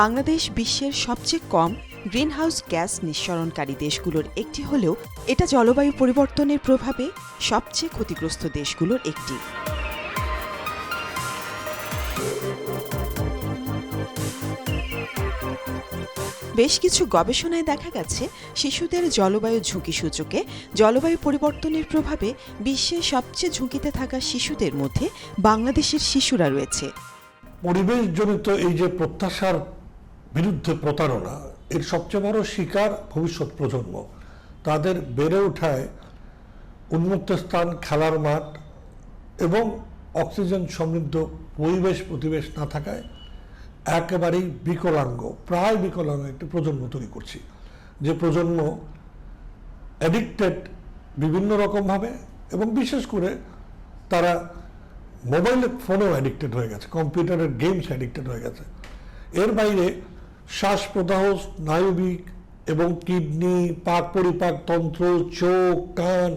বাংলাদেশ বিশ্বের সবচেয়ে কম greenhouse gas নিঃসরণকারী দেশগুলোর একটি হলেও এটা জলবায়ু পরিবর্তনের প্রভাবে সবচেয়ে ক্ষতিগ্রস্ত দেশগুলোর একটি। বেশ কিছু গবেষণায় দেখা গেছে, শিশুদের জলবায়ু ঝুঁকি সূচকে জলবায়ু পরিবর্তনের প্রভাবে বিশ্বের সবচেয়ে ঝুঁকিতে থাকা শিশুদের মধ্যে বাংলাদেশের শিশুরা রয়েছে। পরিবেশজনিত এই যে প্রত্যাশার বিরুদ্ধে প্রতারণা, এর সবচেয়ে বড় শিকার ভবিষ্যৎ প্রজন্ম। তাদের বেড়ে ওঠায় উন্মুক্ত স্থান, খেলার মাঠ এবং অক্সিজেন সমৃদ্ধ পরিবেশ, প্রতিবেশ না থাকায় একেবারেই বিকলাঙ্গ, প্রায় বিকলাঙ্গ একটি প্রজন্ম তৈরি করছি। যে প্রজন্ম অ্যাডিক্টেড বিভিন্ন রকমভাবে এবং বিশেষ করে তারা মোবাইল ফোনেও অ্যাডিক্টেড হয়ে গেছে কম্পিউটারের গেমস অ্যাডিক্টেড হয়ে গেছে। এর বাইরে শ্বাস প্রদাহ স্নায়বিক এবং কিডনি, পাক পরিপাক তন্ত্র, চোখ, কান,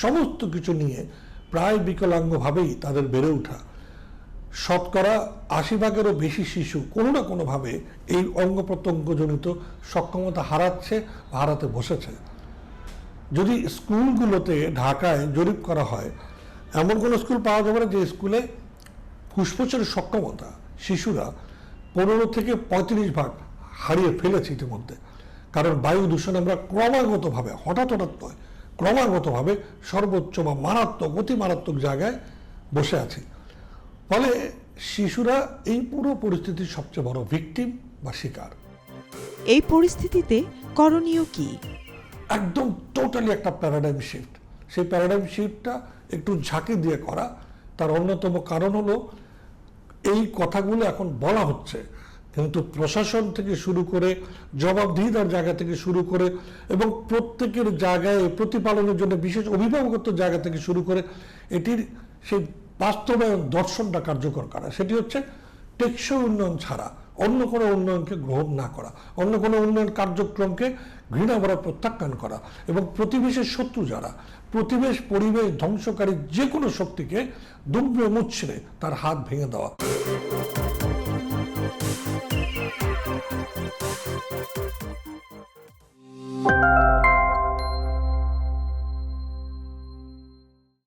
সমস্ত কিছু নিয়ে প্রায় বিকলাঙ্গভাবেই তাদের বেড়ে ওঠা। শতকরা আশি ভাগেরও বেশি শিশু কোনো না কোনোভাবে এই অঙ্গ প্রত্যঙ্গজনিত সক্ষমতা হারাচ্ছে, হারাতে বসেছে। যদি স্কুলগুলোতে ঢাকায় জরিপ করা হয়, এমন কোনো স্কুল পাওয়া যাবে না যে স্কুলে ফুসফুসের সক্ষমতা শিশুরা পনেরো থেকে পঁয়ত্রিশ ভাগ হারিয়ে ফেলেছে ইতিমধ্যে। কারণ বায়ু দূষণ আমরা ক্রমাগতভাবে হঠাৎ হঠাৎ নয় ক্রমাগতভাবে সর্বোচ্চ বা মারাত্মক অতি মারাত্মক জায়গায় বসে আছি। ফলে শিশুরা এই পুরো পরিস্থিতির সবচেয়ে বড় ভিকটিম বা শিকার। এই পরিস্থিতিতে করণীয় কি? একদম টোটালি একটা প্যারাডাইম শিফট সেই প্যারাডাইম শিফটটা একটু ঝাঁকি দিয়ে করা। তার অন্যতম কারণ হলো এই কথাগুলো এখন বলা হচ্ছে। কিন্তু প্রশাসন থেকে শুরু করে, জবাবদিহিতার জায়গা থেকে শুরু করে এবং প্রত্যেকের জায়গায় প্রতিপালনের জন্য বিশেষ অভিভাবকত্ব জায়গা থেকে শুরু করে, এটির সেই বাস্তবায়ন দর্শনটা কার্যকর করা। সেটি হচ্ছে টেকসই উন্নয়ন ছাড়া, অন্য কোনো উন্নয়নকে গ্রহণ না করা, অন্য কোনো উন্নয়ন কার্যক্রমকে ঘৃণা ভরা প্রত্যাখ্যান করা এবং প্রতিবেশের শত্রু যারা, প্রতিবেশ, পরিবেশ, ধ্বংসকারী যে কোনো শক্তিকে দুব্বে মুচ্ছড়ে তার হাত ভেঙে দেওয়া।